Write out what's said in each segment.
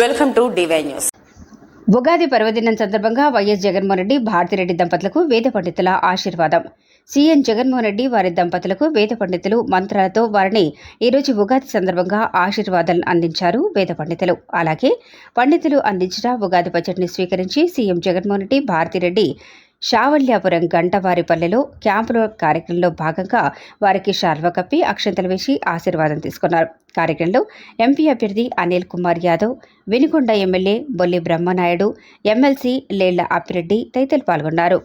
Welcome to DY news. Ugadi పర్వదినం సందర్భంగా YS Jaganmohan Reddy Bharathi Reddy దంపతులకు వేద పండితుల ఆశీర్వాదం. సీఎం జగన్మోహన్ రెడ్డి వారి దంపతులకు వేద పండితులు మంత్రాలతో వారిని ఈరోజు ఉగాది సందర్భంగా ఆశీర్వాదాలను అందించారు వేద పండితులు. అలాగే పండితులు అందించిన ఉగాది బడ్జెట్ని స్వీకరించి సీఎం జగన్మోహన్ రెడ్డి భారతిరెడ్డి శావల్యాపురం గంటవారిపల్లెలో క్యాంపులో కార్యక్రమంలో భాగంగా వారికి శాల్వ కప్పి అక్షంతలు వేసి ఆశీర్వాదం తీసుకున్నారు. కార్యక్రమంలో ఎంపీ అభ్యర్థి అనిల్ కుమార్ యాదవ్ వినుకొండ ఎమ్మెల్యే బొల్లి బ్రహ్మనాయుడు ఎమ్మెల్సీ లేళ్ళ అప్పిరెడ్డి తదితరులు పాల్గొన్నారు.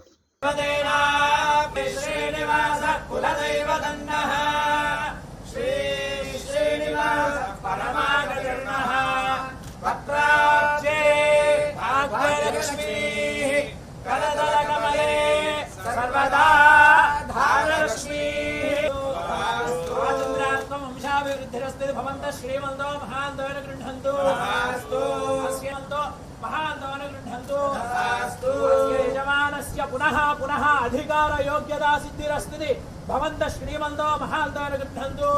వంశాభివృద్ధిరస్తి భవంత శ్రీమంతో మహాంతోన గృహంతు శ్రీమంతో మహాంతోన గృహంతు యజమానస్య పునః పునః అధికార యోగ్యతా సిద్ధిరస్తుది భవంత శ్రీమంతో మహాంతోన గృహంతు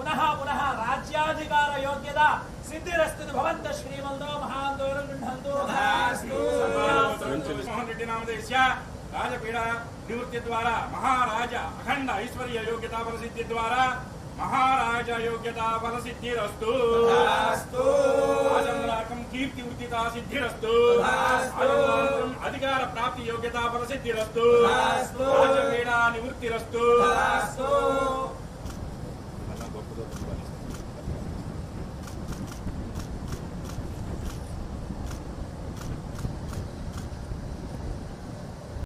పునః పునః రాజ్యాధికార యోగ్యత సిద్ధిరస్తుది భవంత శ్రీమంతో మహాంతోన గృహంతు మోహన్ రెడ్డి నామదేశ్య రాజపీడ నివృత్తి ద్వారా మహారాజ అఖండ ఐశ్వర్య యోగ్యతా ప్రసిద్ధి ద్వారా మహారాజ యోగ్యతా ఫలసిద్ధిరస్తు రాజంద్రాకం కీర్తి వృత్తితా సిద్ధిరస్తు. అధికార ప్రాప్తి యోగ్యతా ఫలసిద్ధిరస్తు రాజపీడ నివృత్తిరస్తు.